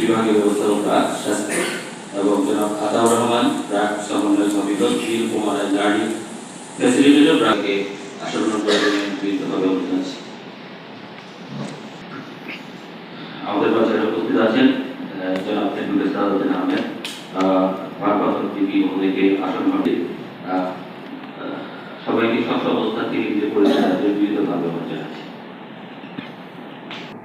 বিভাগীয় স্বাস্থ্য এবং জনাব আতাউর রহমান ব্রাক সমন্বয় সমিতি কুমার ফ্যাসিলিটেটর ব্রাকে আসন্ন বিনীতভাবে অনুরোধ জানাচ্ছি আমাদের বাজারে উপস্থিত আছেন জনাব এডভোকেট সাদাউদ্দিন আহমেদ। আহ, ভারপ্রাপ্ত ডিপি মহোদয়কে আহ, আহ, সবাইকে সব অবস্থা থেকে নিজের পরিচয় বিনীতভাবে অনুরোধ আসসালামাইকুম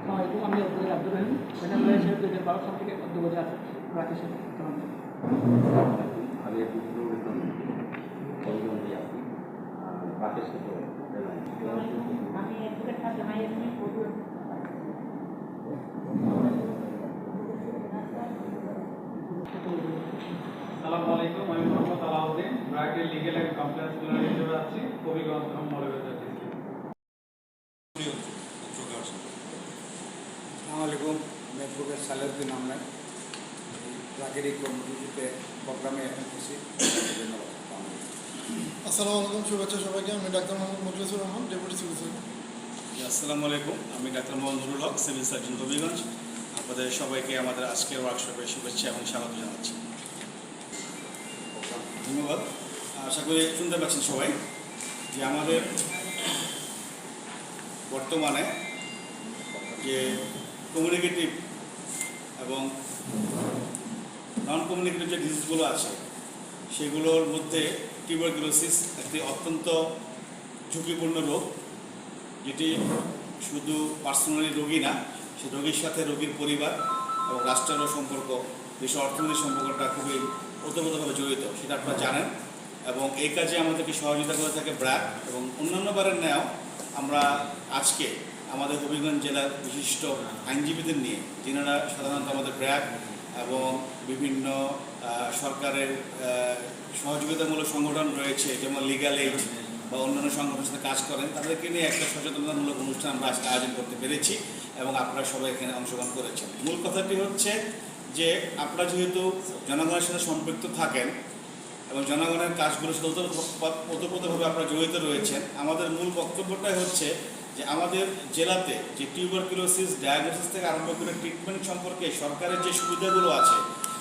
আমি আব্দুল আব্দুল রহিম ম্যাডাম হিসেবে দুই হাজার বারো সাল থেকে অধ্যবধি আছে রাকেশ আমি। আমি সালামু আলাইকুম। মোহাম্মদ আলাউদ্দিন ব্র্যাকের লিগেল অ্যান্ড কমপ্লেন্স হিসেবে আছি। কবিগঞ্জ এবং মৌলভীবাজার ডিস্ট্রিক্ট আসসালামু আলাইকুম আমি অ্যাডভোকেট সালেউদ্দিন আহমেদ এই প্রাকৃতিক কমিটিতে প্রোগ্রামে এসেছি ধন্যবাদ। আসসালামু আলাইকুম শুভেচ্ছা সবাইকে। আমি doctor Mohammad Mukhlisur Rahman deputy civil surgeon. আসসালামু আলাইকুম। আমি doctor Mohammadul Haque civil surgeon Habiganj. আপনাদের সবাইকে আমাদের আজকের ওয়ার্কশপে শুভেচ্ছা এবং স্বাগত জানাচ্ছি। ধন্যবাদ। আশা করি শুনতে পাচ্ছেন সবাই যে আমাদের বর্তমানে যে কমিউনিকেটিভ এবং নন কমিউনিকেটিভ যে ডিজিজগুলো আছে, সেগুলোর মধ্যে টিউবারকুলোসিস একটি অত্যন্ত ঝুঁকিপূর্ণ রোগ, যেটি শুধু পার্সোনালি রোগী না, সে রোগীর সাথে রোগীর পরিবার এবং রাষ্ট্রেরও সম্পর্ক, দেশের অর্থনৈতিক সম্পর্কটা খুবই ওতপ্রোতভাবে জড়িত, সেটা আপনারা জানেন। এবং এই কাজে আমাদেরকে সহযোগিতা করে থাকে ব্র্যাক এবং অন্যান্য বারের ন্যায় আমরা আজকে আমাদের হবিগঞ্জ জেলার বিশিষ্ট আইনজীবীদের নিয়ে, যিনারা সাধারণত আমাদের ব্র্যাক এবং বিভিন্ন সরকারের সহযোগিতামূলক সংগঠন রয়েছে, যেমন লিগাল এইড বা অন্যান্য সংগঠনের সাথে কাজ করেন, তাদেরকে নিয়ে একটা সচেতনতামূলক অনুষ্ঠান আমরা আজকে আয়োজন করতে পেরেছি এবং আপনারা সবাই এখানে অংশগ্রহণ করেছেন। মূল কথাটি হচ্ছে যে, আপনারা যেহেতু জনগণের সাথে সম্পৃক্ত থাকেন এবং জনগণের কাজগুলোর সাথে ওতপ্রোত- ওতপ্রোতভাবে আপনারা জড়িত রয়েছেন, আমাদের মূল বক্তব্যটাই হচ্ছে যে আমাদের জেলাতে যে টিউবারকুলোসিস ডায়াগনোসিস থেকে আরম্ভ করে ট্রিটমেন্ট সম্পর্কে সরকারের যে সুবিধাগুলো আছে,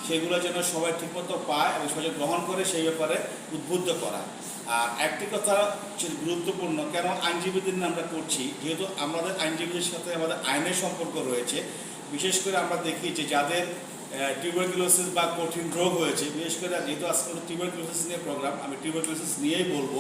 সেগুলো যেন সবাই ঠিকমতো পায় এবং সবাই গ্রহণ করে, সেই ব্যাপারে উদ্বুদ্ধ করা। আর একটি কথা গুরুত্বপূর্ণ, কেন আইনজীবীদের নিয়ে আমরা করছি, যেহেতু আমাদের আইনজীবীদের সাথে আমাদের আইনের সম্পর্ক রয়েছে, বিশেষ করে আমরা দেখি যে যাদের টিউবারকুলোসিস বা কঠিন রোগ হয়েছে, বিশেষ করে যেহেতু আজকে টিউবারকুলোসিস নিয়ে প্রোগ্রাম আমি টিউবারকুলোসিস নিয়েই বলব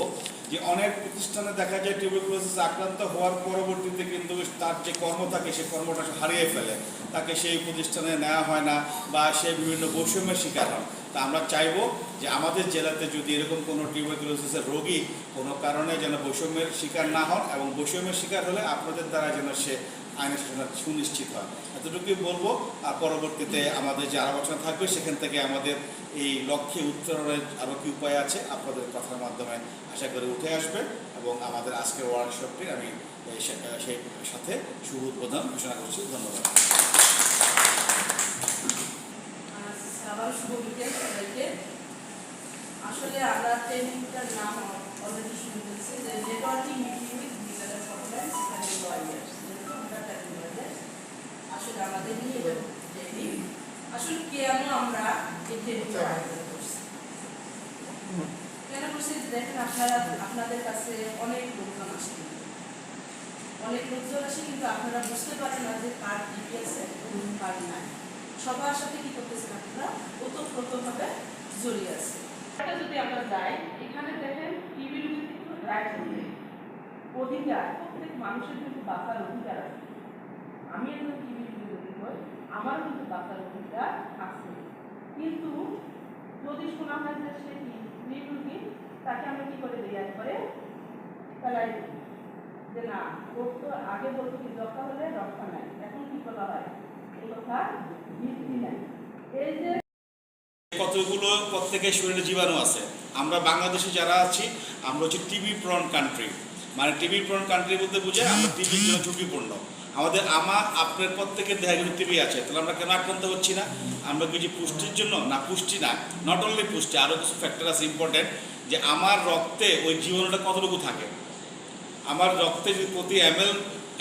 যে অনেক প্রতিষ্ঠানে দেখা যায় টিউবারকুলোসিস আক্রান্ত হওয়ার পরবর্তীতে কিন্তু তার যে কর্ম থাকে, সে কর্মটা হারিয়ে ফেলে। তাকে সেই প্রতিষ্ঠানে নেওয়া হয় না বা সে বিভিন্ন বৈষম্যের শিকার হয় তা আমরা চাইব যে আমাদের জেলাতে যদি এরকম কোনো টিউবারকুলোসিসের রোগী কোনো কারণে যেন বৈষম্যের শিকার না হন এবং বৈষম্যের শিকার হলে আপনাদের দ্বারা যেন সে আইনের শাসন সুনিশ্চিত হয়। এতটুকুই বলব। আর পরবর্তীতে আমাদের যে আলোচনা থাকবে, সেখান থেকে আমাদের এই লক্ষ্যে উত্তরণের আরও কি উপায় আছে, আপনাদের কথার মাধ্যমে আশা করি উঠে আসবে। এবং আমাদের আজকের ওয়ার্কশপটি আমি সেই সাথে শুভ উদ্বোধন ঘোষণা করছি। ধন্যবাদ। আবার শুভ বিকেল সবাইকে। আসলে আমরা ট্রেনিংটার নাম অলরেডি শুনতেছি যে networking meeting with legal compliance and lawyers আসলে আমাদের নিয়ে ট্রেনিং আসলে কেন আমরা ট্রেনিংটা কেন করছি দেখেন আপনারা আপনাদের কাছে অনেক লোকজন আসে। অনেক লোকজন আসে কিন্তু আপনারা বুঝতে পারেন না যে কার ডিপি আছে কার নাই। সবার সাথে কি করতেছেন আপনারা? ওতপ্রোতভাবে জড়িয়ে আছে এটা যদি আমরা যাই এখানে দেখেন টিভি রুগী কিন্তু রাইট অধিকার প্রত্যেক মানুষের কিন্তু বাঁচার অধিকার আছে। আমি একজন টিভি রুগী যদি হই আমার কিন্তু বাঁচার অধিকার আছে। কিন্তু যদি শোনা হয় যে সে টিভি রুগী তাকে আমরা কি করে দিই একবারে ফেলাই যে না, ওর তো আগে বলতো কি রক্ষা হলে রক্ষা নাই। এখন কি বলা হয়? এই কথা ভিত্তি নাই। এই যে কতগুলো প্রত্যেকের শরীরে জীবাণু আছে। আমরা বাংলাদেশে যারা আছি, আমরা হচ্ছে টিবি প্রন কান্ট্রি। মানে টিবি প্রন কান্ট্রি বলতে বুঝে আমরা টিভির জন্য ঝুঁকিপূর্ণ। আমাদের আমার আপনার প্রত্যেকের দেহে কিন্তু টিবি আছে। তাহলে আমরা কেন আক্রান্ত হচ্ছি না? আমরা কিছু পুষ্টির জন্য? না, পুষ্টি না। নট অনলি পুষ্টি আরও কিছু ফ্যাক্টর আছে ইম্পর্টেন্ট যে আমার রক্তে ওই জীবাণুটা কতটুকু থাকে? আমার রক্তে যদি প্রতি এম এল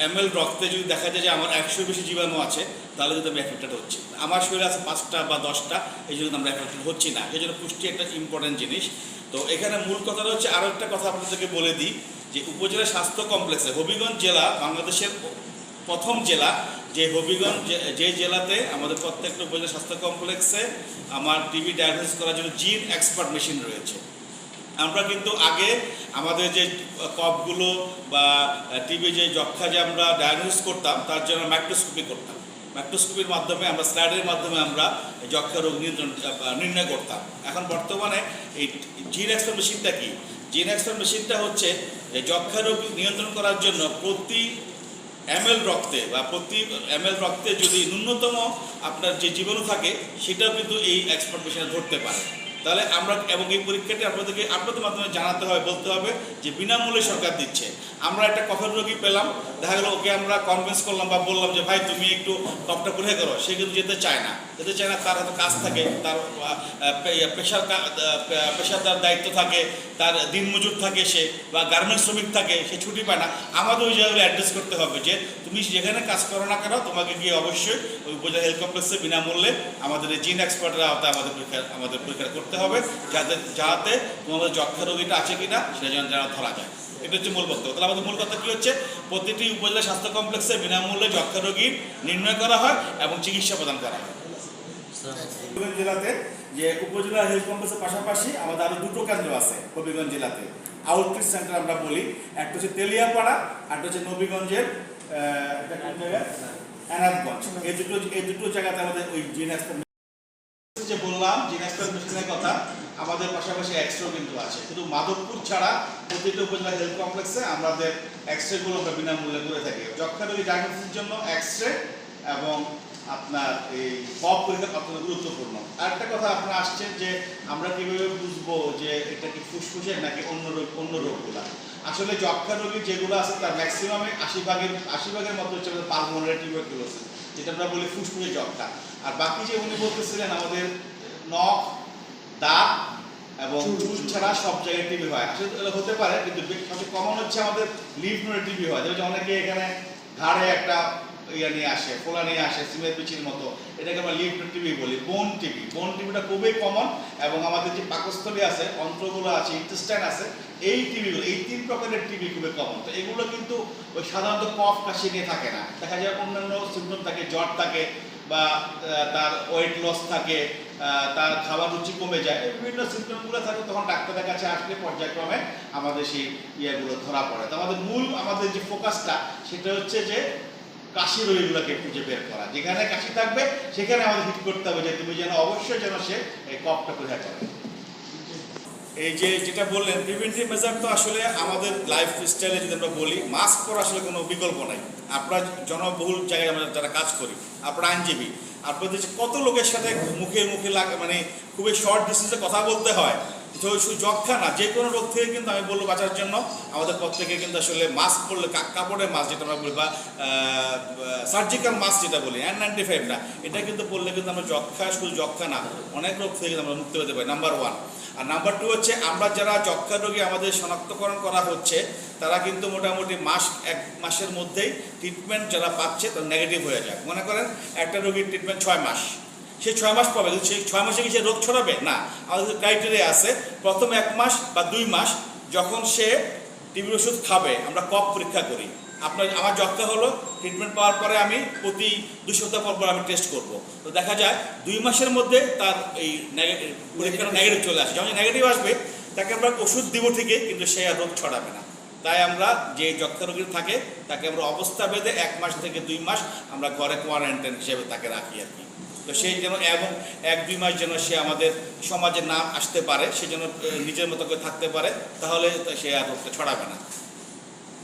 এম এল রক্তে যদি দেখা যায় যে আমার একশো বেশি জীবাণু আছে, তাহলে কিন্তু আমি এফেক্টেড হচ্ছি। আমার শরীরে আছে পাঁচটা বা দশটা, এই জন্য আমরা এফেক্টেড হচ্ছি না। এই জন্য পুষ্টি একটা ইম্পর্টেন্ট জিনিস। তো এখানে মূল কথাটা হচ্ছে আরও একটা কথা আপনাদেরকে বলে দিই, যে উপজেলা স্বাস্থ্য কমপ্লেক্সে হবিগঞ্জ জেলা বাংলাদেশের প্রথম জেলা, যে হবিগঞ্জ যে- জেলাতে আমাদের প্রত্যেকটা উপজেলা স্বাস্থ্য কমপ্লেক্সে আমার টিবি ডায়াগনোসিস করার জন্য জিন এক্সপার্ট মেশিন রয়েছে। আমরা কিন্তু আগে আমাদের যে কপগুলো বা টিবি যে যক্ষা যে আমরা ডায়াগনোসিস করতাম, তার জন্য মাইক্রোস্কোপি করতাম। মাইক্রোস্কোপির মাধ্যমে আমরা স্লাইডের মাধ্যমে আমরা যক্ষা রোগ নিয়ন্ত্রণ নির্ণয় করতাম। এখন বর্তমানে এই জিন এক্সপার্ট মেশিনটা কি? জিন এক্সপার্ট মেশিনটা হচ্ছে যক্ষা রোগ নিয়ন্ত্রণ করার জন্য প্রতি এমএল রক্তে বা প্রতি এমএল রক্তে যদি ন্যূনতম আপনার যে জীবাণু থাকে, সেটাও কিন্তু এই এক্সপার্ট মেশিনে ধরতে পারে। তাহলে আমরা এবং এই পরীক্ষাটি আপনাদেরকে আপনাদের মাধ্যমে জানাতে হবে, বলতে হবে যে বিনামূল্যে সরকার দিচ্ছে। আমরা একটা কফের রোগী পেলাম, দেখা গেলো ওকে আমরা কনভিন্স করলাম বা বললাম যে, ভাই, তুমি একটু কফটা পরীক্ষা করো। সে কিন্তু যেতে চায় না। যেতে চায় না, তার হয়তো কাজ থাকে, তার পেশার পেশার তার দায়িত্ব থাকে, তার দিনমজুর থাকে সে বা গার্মেন্টস শ্রমিক থাকে, সে ছুটি পায় না। আমাদের ওই জায়গাগুলো অ্যাড্রেস করতে হবে যে, তুমি যেখানে কাজ করো না কেন, তোমাকে গিয়ে অবশ্যই ওই উপজেলা হেলথ কমপ্লেক্সে বিনামূল্যে আমাদের জিন এক্সপার্টের আওতায় আমাদের পরীক্ষা আমাদের পরীক্ষা করতে হবে, যাতে যাতে তোমাদের যক্ষা রোগীটা আছে কিনা, সেটা যেন যেন ধরা যায়। এটা হচ্ছে মূল বক্তব্য। তাহলে আমাদের মূল কথা কী হচ্ছে? প্রতিটি উপজেলা স্বাস্থ্য কমপ্লেক্সে বিনামূল্যে যক্ষা রোগীর নির্ণয় করা হয় এবং চিকিৎসা প্রদান করা হয়। জেলাতে যে উপজেলা হেলথ কমপ্লেক্সের পাশাপাশি আমাদের আরও দুটো কেন্দ্র আছে হবিগঞ্জ জেলাতে। আউটরিচ সেন্টার আমরা বলি, একটা হচ্ছে তেলিয়াপাড়া একটা হচ্ছে নবীগঞ্জের? এনাদগঞ্জ এই দুটো এই দুটো জায়গাতে আমাদের ওই জিনাস যে বললাম কথা, আমাদের পাশাপাশি এক্সরে কিন্তু আছে। মাধবপুর ছাড়া প্রতিটা উপজেলা হেলথ কমপ্লেক্সে আমাদের আমরা বিনামূল্যে করে থাকি। যক্ষা রোগী ডায়াগনোসিসের জন্য এক্সরে এবং আপনার এই কপ পরীক্ষা অত্যন্ত গুরুত্বপূর্ণ। আরেকটা কথা আসছেন যে, আমরা কীভাবে বুঝব যে এটা কি ফুসফুসের নাকি অন্য রোগ, অন্য রোগগুলা? আসলে যক্ষা রোগী যেগুলো আছে, তার ম্যাক্সিমামে আশি ভাগের আশি ভাগের মতো হচ্ছে পালমোনারি টিউবারকুলোসিস যেটা আমরা বলি ফুসফুসের যক্ষা আর বাকি যে উনি বলতেছিলেন আমাদের নখ দাঁত এবং চুল। ছাড়া সব জায়গায় টিবি হয়। আসলে হতে পারে কিন্তু সবচেয়ে কমন হচ্ছে আমাদের লিভ নোডে টিবি হয়। যেমন অনেকে এখানে ঘাড়ে একটা ইয়ে নিয়ে আসে ফোলা নিয়ে আসে সিমের পিচির মতো। এটাকে আমরা লিভ টিবি বলি বোন টিবি বোন টিবিটা খুবই কমন এবং আমাদের যে পাকস্থলী আছে অন্ত্রগুলো আছে ইন্টেস্টাইন আছে এই টিবিগুলো এই তিন প্রকারের টিবি খুবই কমন তো এগুলো কিন্তু ওই সাধারণত কফ কাশি নিয়ে থাকে না। দেখা যায় অন্যান্য সিমটম থাকে জ্বর থাকে বা তার ওয়েট লস থাকে তার খাবার রুচি কমে যায় বিভিন্ন সিমটমগুলো থাকে, তখন ডাক্তারের কাছে আসলে পর্যায়ক্রমে আমাদের সেই ইয়েগুলো ধরা পড়ে। তো আমাদের মূল, আমাদের যে ফোকাসটা সেটা হচ্ছে যে কাশি রোগীগুলোকে খুঁজে বের করা। যেখানে কাশি থাকবে, সেখানে আমাদের হিট করতে হবে যে, তুমি যেন অবশ্যই যেন সে কফটা পরীক্ষা করে এই যে যেটা বললেন প্রিভেন্টিভ মেজার তো আসলে আমাদের লাইফ স্টাইলে যদি আমরা বলি মাস্ক পরা আসলে কোনো বিকল্প নাই। আমরা জনবহুল জায়গায় আমরা যারা কাজ করি আপনার আইনজীবী, আপনাদের কত লোকের সাথে মুখে মুখে লাগে মানে খুবই শর্ট ডিস্টেন্সে কথা বলতে হয় শুধু যক্ষা না, যে কোনো রোগ থেকে কিন্তু আমি বলব বাঁচার জন্য আমাদের প্রত্যেকে কিন্তু আসলে মাস্ক পরলে কাপড়ের মাস্ক যেটা আমরা বলি বা সার্জিক্যাল মাস্ক যেটা বলি এন নাইনটি ফাইভটা এটা কিন্তু পরলে কিন্তু আমরা যক্ষা, শুধু যক্ষা না, অনেক রোগ থেকে আমরা মুক্তি পেতে পারি নাম্বার ওয়ান আর নাম্বার টু হচ্ছে আমরা যারা যক্ষা রোগী আমাদের শনাক্তকরণ করা হচ্ছে, তারা কিন্তু মোটামুটি মাস, এক মাসের মধ্যেই ট্রিটমেন্ট যারা পাচ্ছে তারা নেগেটিভ হয়ে যায়। মনে করেন একটা রোগীর ট্রিটমেন্ট ছয় মাস। সে ছয় মাস পাবে। কিন্তু ছয় মাসে কি সে রোগ ছড়াবে, না আমাদের ক্রাইটেরিয়া আছে, প্রথম এক মাস বা দুই মাস যখন সে টিবির ওষুধ খাবে, আমরা কপ পরীক্ষা করি। আপনার, আমার যক্ষা হলো ট্রিটমেন্ট পাওয়ার পরে আমি প্রতি দুই সপ্তাহ পর পর আমি টেস্ট করব। তো দেখা যায়, দুই মাসের মধ্যে তার এই পরীক্ষাটা নেগেটিভ চলে আসে। যখন নেগেটিভ আসবে, তাকে আমরা ওষুধ দিব ঠিকই, কিন্তু সে আর রোগ ছড়াবে না। তাই আমরা যে যক্ষা রোগী থাকে, তাকে আমরা অবস্থা বেঁধে এক মাস থেকে দুই মাস আমরা ঘরে কোয়ারেন্টাইন হিসেবে তাকে রাখি আর কি। তো সেই যেন এবং এক দুই মাস যেন সে আমাদের সমাজে নাম আসতে পারে, সে যেন নিজের মতো করে থাকতে পারে, তাহলে সে আর ছড়াবে না।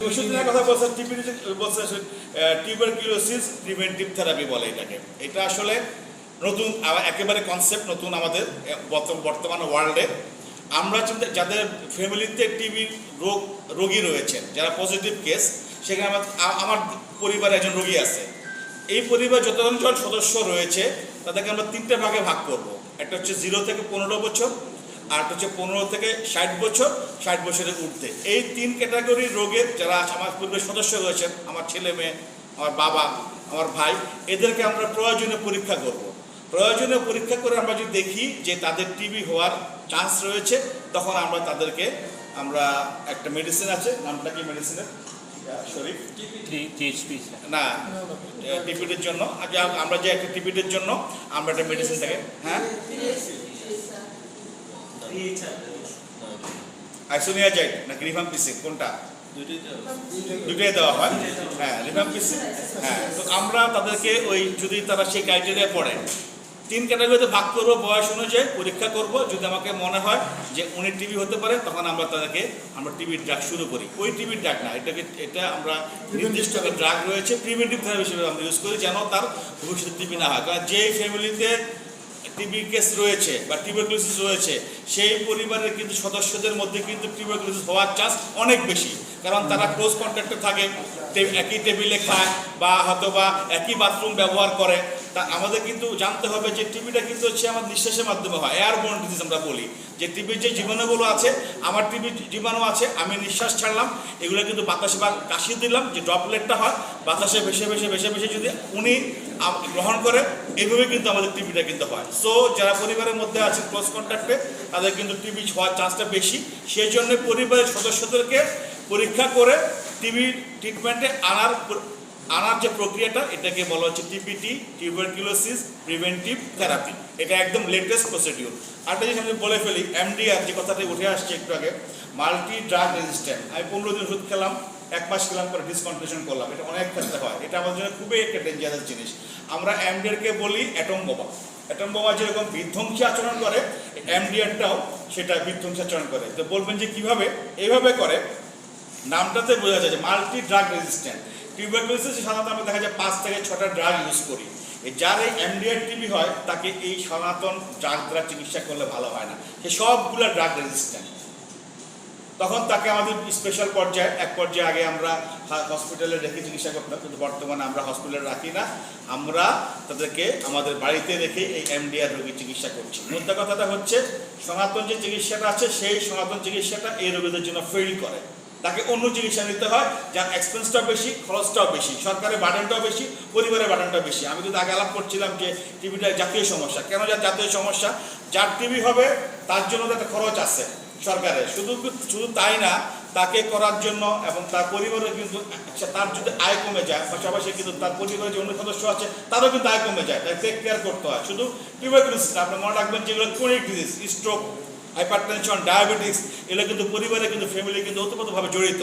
ওষুধের কথা বলছে টিবি বলছে টিউবারকিউলোসিস প্রিভেন্টিভ থেরাপি বলে এটাকে। এটা আসলে নতুন একেবারে কনসেপ্ট নতুন আমাদের বর্তমান ওয়ার্ল্ডে আমরা যাদের ফ্যামিলিতে টিবি রোগ, রোগী রয়েছেন, যারা পজিটিভ কেস সেখানে আমার আমার পরিবারে একজন রোগী আছে। এই পরিবার যতজন সদস্য রয়েছে তাদেরকে আমরা তিনটে ভাগে ভাগ করব। একটা হচ্ছে জিরো থেকে পনেরো বছর, আর একটা হচ্ছে পনেরো থেকে ষাট বছর, ষাট বছরের ঊর্ধ্বে। এই তিন ক্যাটাগরির রোগের যারা আমার পরিবারের সদস্য রয়েছেন, আমার ছেলে মেয়ে, আমার বাবা, আমার ভাই, এদেরকে আমরা প্রয়োজনীয় পরীক্ষা করব। প্রয়োজনীয় পরীক্ষা করে আমরা যদি দেখি যে তাদের টিবি হওয়ার চান্স রয়েছে, তখন আমরা তাদেরকে, আমরা একটা মেডিসিন আছে, নামটা কি মেডিসিনের শরীফ না টিপিটের জন্য। আগে আমরা যে একটা টিপিটের জন্য আমরা একটা মেডিসিন থাকে। হ্যাঁ? আইসোনিয়া যাই না রিফাম্পিসিন কোনটা? দুটোই দেওয়া হয়। হ্যাঁ রিফাম্পিসিন হ্যাঁ তো আমরা তাদেরকে ওই যদি তারা সেই ক্রাইটেরিয়া পড়ে তিন ক্যাটাগরিতে ভাগ করব, বয়স অনুযায়ী পরীক্ষা করব। যদি আমাকে মনে হয় যে উনি টিভি হতে পারে, তখন আমরা তাদেরকে, আমরা টিভির ড্রাগ শুরু করি। ওই টিভির ড্রাগ না, এটাকে, এটা আমরা নির্দিষ্ট একটা ড্রাগ রয়েছে প্রিভেন্টিভ থেরাপি হিসেবে আমরা ইউজ করি, যেন তার ভবিষ্যতে টিভি না হয়। কারণ যে ফ্যামিলিতে টিবি কেস রয়েছে বা টিউবারকুলোসিস রয়েছে, সেই পরিবারের কিন্তু সদস্যদের মধ্যে কিন্তু টিউবারকুলোসিস হওয়ার চান্স অনেক বেশি। কারণ তারা ক্লোজ কন্ট্যাক্টে থাকে একই টেবিলে খায় বা হয়তো বা একই বাথরুম ব্যবহার করে। তা আমাদের কিন্তু জানতে হবে যে টিভিটা কিন্তু হচ্ছে আমার নিঃশ্বাসের মাধ্যমে হয় এয়ারবোর্ন ডিজিজ আমরা বলি। যে টিভির যে জীবাণুগুলো আছে, আমার টিভির জীবাণু আছে, আমি নিঃশ্বাস ছাড়লাম, এগুলো কিন্তু বাতাসে বা কাশি দিলাম, যে ড্রপলেটটা হয়, বাতাসে ভেসে ভেসে ভেসে ভেসে যদি উনি গ্রহণ করে এইভাবে কিন্তু আমাদের টিভিটা কিন্তু হয়। সো যারা পরিবারের মধ্যে আছে ক্লোজ কন্ট্যাক্টে তাদের কিন্তু টিভি হওয়ার চান্সটা বেশি। সেই জন্য পরিবারের সদস্যদেরকে পরীক্ষা করে টিবি ট্রিটমেন্টে আনার আনার যে প্রক্রিয়াটা, এটাকে বলা হচ্ছে টিপিটি টিউবারকিউলোসিস প্রিভেন্টিভ থেরাপি এটা একদম লেটেস্ট প্রসিডিউর আরেকটা জিনিস আমি বলে ফেলি এমডিআর যে কথাটা উঠে আসছে একটু আগে মাল্টি ড্রাগ রেজিস্ট্যান্ট আমি পনেরো দিন ওষুধ খেলাম, এক মাস খেলাম পরে ডিসকন্টিনিউশন করলাম। এটা অনেক ক্ষেত্রে হয়। এটা আমাদের জন্য খুবই একটা ডেঞ্জারাস জিনিস। আমরা এমডিআরকে বলি অ্যাটম বোমা অ্যাটম বোমা যেরকম বিধ্বংসী আচরণ করে এমডিআরটাও সেটা বিধ্বংসী আচরণ করে। তো বলবেন যে কীভাবে? এইভাবে করে। নামটাতে বোঝা যায় যে মাল্টি ড্রাগ রেজিস্ট্যান্ট টিউবারকুলোসিস সাধারণত আমরা দেখা যায় পাঁচ থেকে ছটা ড্রাগ ইউজ করি। যার এই এমডিআর টিবি হয়, তাকে এই সনাতন ড্রাগ দ্বারা চিকিৎসা করলে ভালো হয় না। সে সবগুলো ড্রাগ রেজিস্ট্যান্ট তখন তাকে আমাদের স্পেশাল পর্যায়ে, এক পর্যায়ে আগে আমরা হসপিটালে রেখে চিকিৎসা করতাম কিন্তু বর্তমানে আমরা হসপিটালে রাখি না। আমরা তাদেরকে আমাদের বাড়িতে রেখে এই এমডিআর রোগীর চিকিৎসা করছি। মোদ্দা কথাটা হচ্ছে, সনাতন যে চিকিৎসাটা আছে, সেই সনাতন চিকিৎসাটা এই রোগীদের জন্য ফেল করে। তাকে অন্য চিকিৎসা নিতে হয় যার এক্সপেন্সটাও বেশি খরচটাও বেশি সরকারের বার্ডেনটাও বেশি পরিবারের বার্ডেনটাও বেশি। আমি কিন্তু আগে আলাপ করছিলাম যে টিভিটা জাতীয় সমস্যা। কেন যা জাতীয় সমস্যা? যার টিভি হবে তার জন্য তো একটা খরচ আছে সরকারের শুধু শুধু তাই না তাকে করার জন্য এবং তার পরিবারের কিন্তু তার যদি আয় কমে যায় পাশাপাশি কিন্তু তার পরিবারের যে অন্য সদস্য আছে তারও কিন্তু আয় কমে যায়। তাই টেক কেয়ার করতে হয়। শুধু টিউবারকুলোসিস না, আপনি মনে রাখবেন যেগুলো chronic disease stroke hypertension diabetes এগুলো কিন্তু পরিবারে কিন্তু ফ্যামিলি কিন্তু ওতপ্রোতভাবে জড়িত।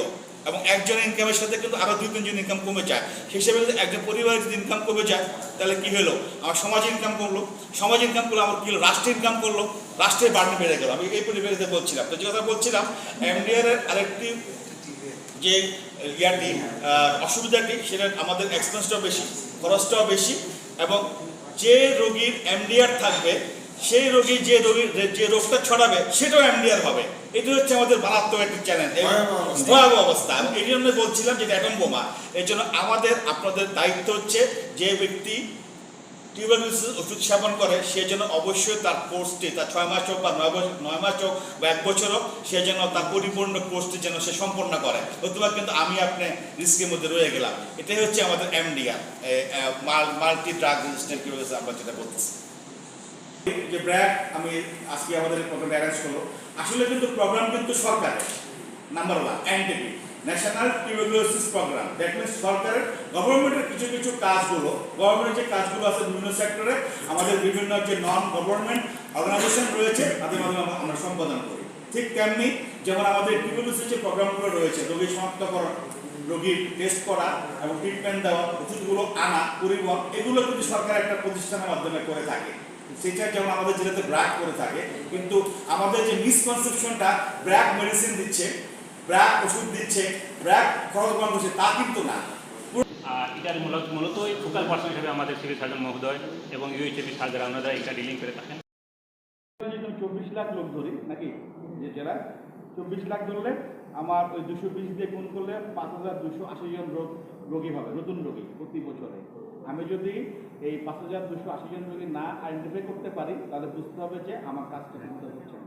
এবং একজনের ইনকামের সাথে কিন্তু আরও দুই তিনজন ইনকাম কমে যায়। সেই হিসেবে যদি একজন পরিবারের যদি ইনকাম কমে যায়, তাহলে কী হলো? আমার সমাজ ইনকাম করল। সমাজ ইনকাম করল, আমার কী হলো? রাষ্ট্র ইনকাম করল। রাষ্ট্রের বার্ডেন বেড়ে গেল। আমি এই পরিবেশে বলছিলাম। তো যে কথা বলছিলাম এমডিআর এর আরেকটি যে ইয়াটি অসুবিধাটি, সেটা আমাদের এক্সপেন্সটাও বেশি, খরচটাও বেশি, এবং যে রোগীর এমডিআর থাকবে সেই রোগী যে রোগীর যে রোগটা ছড়াবে সেটাও এমডিআর হবে। এটি হচ্ছে আমাদের মারাত্মক একটি চ্যালেঞ্জ। ভয়াবহ অবস্থা। এই জন্য বলছিলাম যে অ্যাটম বোমা এর জন্য আমাদের আপনাদের দায়িত্ব হচ্ছে যে ব্যক্তি টিউবারকুলোসিস ওষুধ সেবন করে সে যেন অবশ্যই তার কোর্সটি তার ছয় মাস হোক বা নয় বছর নয় মাস হোক বা এক বছর হোক সে যেন তার পরিপূর্ণ কোর্সটি যেন সে সম্পন্ন করে। অথবা কিন্তু আমি আপনি রিস্কের মধ্যে রয়ে গেলাম। এটাই হচ্ছে আমাদের এমডিআর মাল্টি ড্রাগ রেজিস্ট্যান্ট আমরা যেটা বলতেছি। যে ব্র্যাক, আমি আজকে আমাদের প্রোগ্রাম অ্যারেঞ্জ করল আসলে কিন্তু প্রোগ্রাম কিন্তু সরকারের number one NTP national tuberculosis programme that means সরকারের গভর্নমেন্টের কিছু কিছু কাজগুলো গভর্নমেন্টের যে কাজগুলো আছে বিভিন্ন সেক্টরে আমাদের বিভিন্ন যে নন গভর্নমেন্ট অর্গানাইজেশন রয়েছে, তাদের মাধ্যমে আমরা- সম্পাদন করি। ঠিক তেমনি যেমন আমাদের টিউবারকুলোসিস যে প্রোগ্রামগুলো রয়েছে, রোগী শনাক্তকরণ রোগীর টেস্ট করা এবং ট্রিটমেন্ট দেওয়া, ওষুধগুলো আনা, পরিবহন, এগুলো কিন্তু সরকার একটা প্রতিষ্ঠানের মাধ্যমে করে থাকে। সেটা যেমন আমাদের জেলাতে ব্র্যাক করে থাকে কিন্তু আমাদের যে মিসকনসেপশনটা ব্র্যাক মেডিসিন দিচ্ছে ব্র্যাক ওষুধ দিচ্ছে ব্র্যাক খরচ বহন করছে তা কিন্তু না। এটার মূলত মূলত ফোকাল পার্সন হিসেবে আমাদের সিভিল সার্জন মহোদয় এবং ইউএইচএবি সার্জার ওনারা এটা ডিলিং করে থাকেন। চব্বিশ লাখ লোক ধরি নাকি যে জেলায়? চব্বিশ লাখ ধরলে আমার ওই দুশো বিশ দিয়ে গুণ করলে পাঁচ হাজার দুশো আশি জন রোগ রোগী হবে নতুন রোগী প্রতি বছরে। আমি যদি এই পাঁচ হাজার দুশো আশি জন রোগী না আইডেন্টিফাই করতে পারি তাহলে বুঝতে হবে যে আমার কাজটা ঠিকমতো হচ্ছে।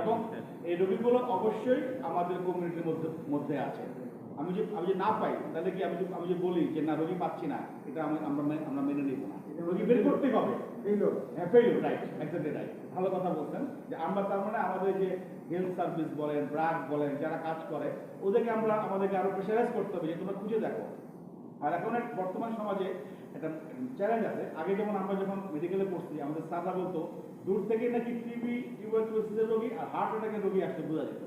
এবং এই রোগীগুলো অবশ্যই আমাদের কমিউনিটির মধ্যে মধ্যে আছে। আমি যে আমি যে না পাই তাহলে কি আমি যে আমি যে বলি যে না রোগী পাচ্ছি না এটা আমি আমরা আমরা মেনে নিব না। রোগী বের করতেই হবে। হ্যাঁ ফেইল রাইট একদমই রাইট ভালো কথা বলছেন। যে আমরা তার মানে আমাদের যে হেলথ সার্ভিস বলেন ব্রাক বলেন যারা কাজ করে ওদেরকে আমরা আমাদেরকে আরও প্রেশারাইজ করতে হবে যে তোমরা খুঁজে দেখো। আর এখন বর্তমান সমাজে একটা চ্যালেঞ্জ আছে। আগে যেমন আমরা যখন মেডিকেলে পড়ছি, আমাদের স্যাররা বলতো, দূর থেকে নাকি টিবি টিউবারকুলোসিসের রোগী আর হার্ট অ্যাটাকের রোগী আসতে বোঝা যেত।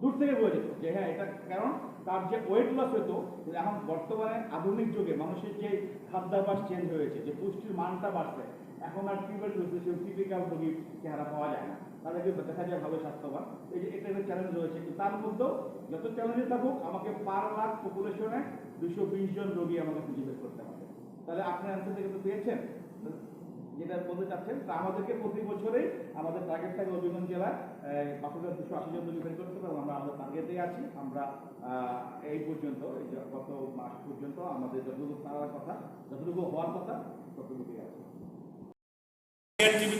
দূর থেকে বোঝা যেত যে হ্যাঁ এটা কারণ তার যে ওয়েট লস হতো এখন বর্তমানে আধুনিক যুগে মানুষের যে খাদ্যাভ্যাস চেঞ্জ হয়েছে, যে পুষ্টির মানটা বাড়ছে, এখন আর টিউবারকুলোসিস টিপিক্যাল রোগীর চেহারা পাওয়া যায় না। তাদেরকে দেখা যায় ভালো স্বাস্থ্যবান। এই যে এটা একটা চ্যালেঞ্জ রয়েছে। তার মধ্যেও যত চ্যালেঞ্জে থাকুক, আমাকে পার লাখ পপুলেশনে দুশো বিশ জন রোগী আমাকে খুঁজে বের করতে হবে। তাহলে আপনি অ্যান্সার থেকে তো পেয়েছেন? যেটা বলতে চাচ্ছেন, তা আমাদেরকে প্রতি বছরেই আমাদের টার্গেট থাকে অভিগঞ্জ জেলায় পাঁচ হাজার দুশো আশি জন বের করতে হবে আমরা আমাদের টার্গেটে আছি। আমরা এই পর্যন্ত, এই গত মাস পর্যন্ত আমাদের যতটুকু পারার কথা, যতটুকু হওয়ার কথা, ততটুকুই আছে।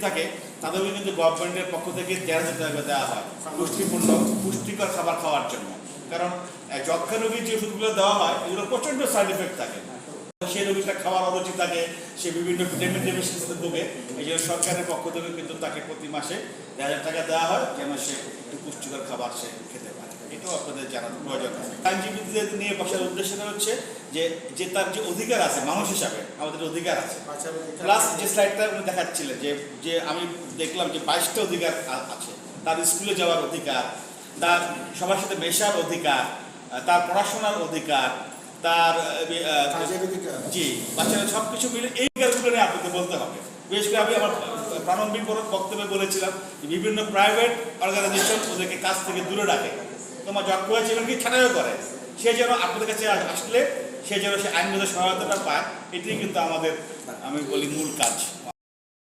থাকে, তাদেরকে কিন্তু গভর্নমেন্টের পক্ষ থেকে দেড় হাজার টাকা দেওয়া হয়, পুষ্টিপূর্ণ পুষ্টিকর খাবার খাওয়ার জন্য। কারণ যক্ষা রোগীর যে ওষুধগুলো দেওয়া হয় এগুলো প্রচণ্ড সাইড এফেক্ট থাকে। সেই রোগীটা খাওয়ার অরুচি থাকে, সে বিভিন্ন ভিটামিন ভোগে। এই জন্য সরকারের পক্ষ থেকে কিন্তু তাকে প্রতি মাসে দেড় হাজার টাকা দেওয়া হয় যেন সে একটু পুষ্টিকর খাবার সে খেতে পারে। এটাও আপনাদের জানার প্রয়োজন। আছে আইনজীবীদের নিয়ে বসার উদ্দেশ্যটা হচ্ছে যে যে তার যে অধিকার আছে, মানুষ হিসাবে আমাদের অধিকার আছে। প্লাস যে স্লাইডটা উনি দেখাচ্ছিলেন, যে যে আমি দেখলাম যে বাইশটা অধিকার আছে। তার স্কুলে যাওয়ার অধিকার তার সবার সাথে মেশার অধিকার তার পড়াশোনার অধিকার তার। জি বাচ্চারা সব কিছু মিলে এই অধিকারগুলো নিয়ে আপনাকে বলতে হবে। বিশেষ করে আমি আমার প্রারম্ভিক বক্তব্যে বলেছিলাম যে বিভিন্ন প্রাইভেট অর্গানাইজেশন ওদেরকে কাজ থেকে দূরে রাখে। তোমার জব করেছে কি ছাড়াইও করে? সে যেন আপনাদের কাছে আসলে সে যেন সে আইনগত সহায়তাটা পায় এটাই কিন্তু আমাদের আমি বলি মূল কাজ।